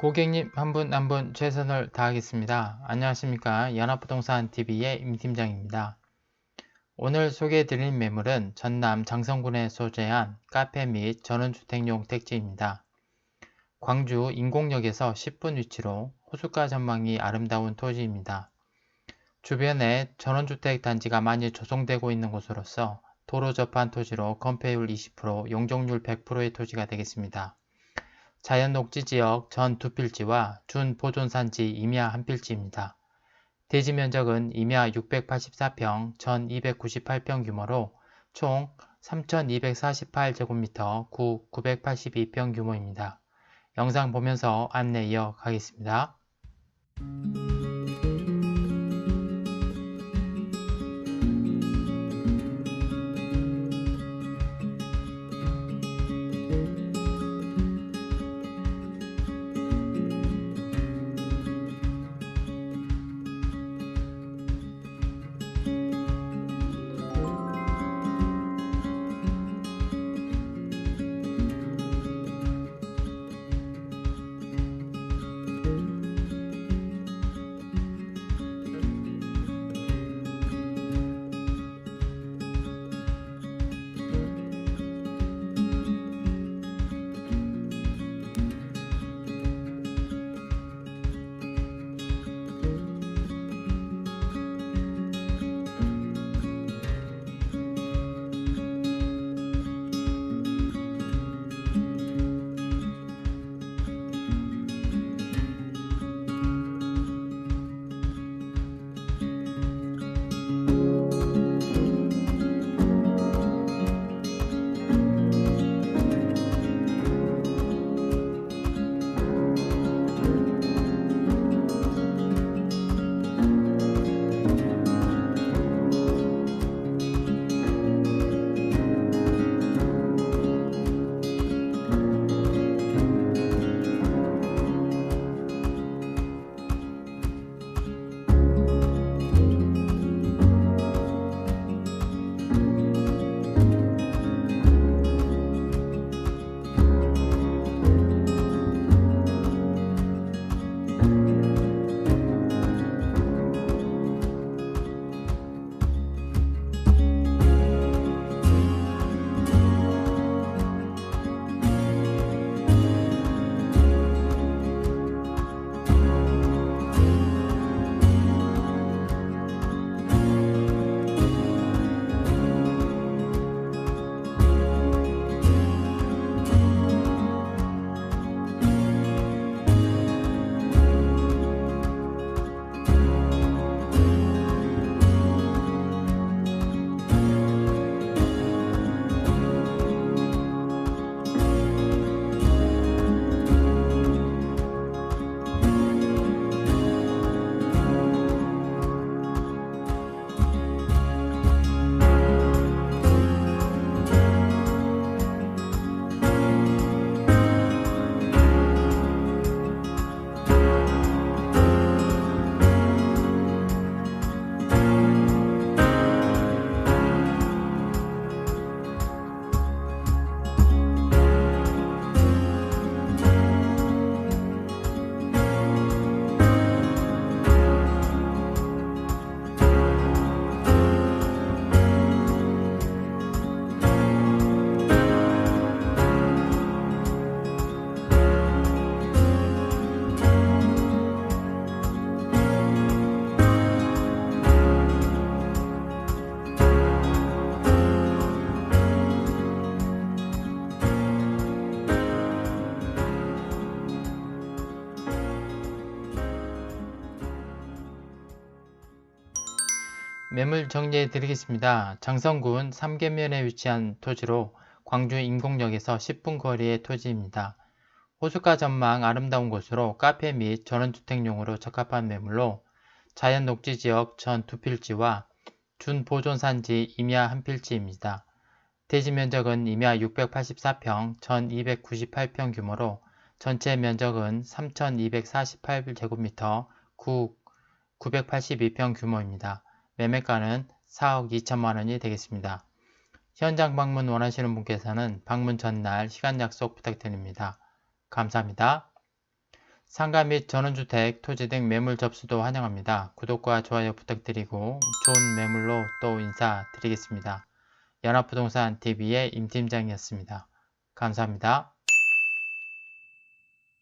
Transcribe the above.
고객님 한 분 한 분 최선을 다하겠습니다. 안녕하십니까 연합부동산TV의 임팀장입니다. 오늘 소개해드릴 매물은 전남 장성군에 소재한 카페 및 전원주택용 택지입니다. 광주 인공역에서 10분 위치로 호숫가 전망이 아름다운 토지입니다. 주변에 전원주택 단지가 많이 조성되고 있는 곳으로서 도로 접한 토지로 건폐율 20%, 용적률 100%의 토지가 되겠습니다. 자연 녹지 지역 전 두 필지와 준 보존산지 임야 한 필지입니다. 대지 면적은 임야 684평, 전 298평 규모로 총 3248제곱미터, 구 982평 규모입니다. 영상 보면서 안내 이어가겠습니다. 매물 정리해 드리겠습니다. 장성군 삼계면에 위치한 토지로 광주 인공역에서 10분 거리의 토지입니다. 호숫가 전망 아름다운 곳으로 카페 및 전원주택용으로 적합한 매물로 자연 녹지 지역 전 두 필지와 준 보존산지 임야 한 필지입니다. 대지 면적은 임야 684평, 전 298평 규모로 전체 면적은 3248제곱미터, 구 982평 규모입니다. 매매가는 4억 2천만 원이 되겠습니다. 현장 방문 원하시는 분께서는 방문 전날 시간 약속 부탁드립니다. 감사합니다. 상가 및 전원주택, 토지 등 매물 접수도 환영합니다. 구독과 좋아요 부탁드리고 좋은 매물로 또 인사드리겠습니다. 연합부동산 TV의 임팀장이었습니다. 감사합니다.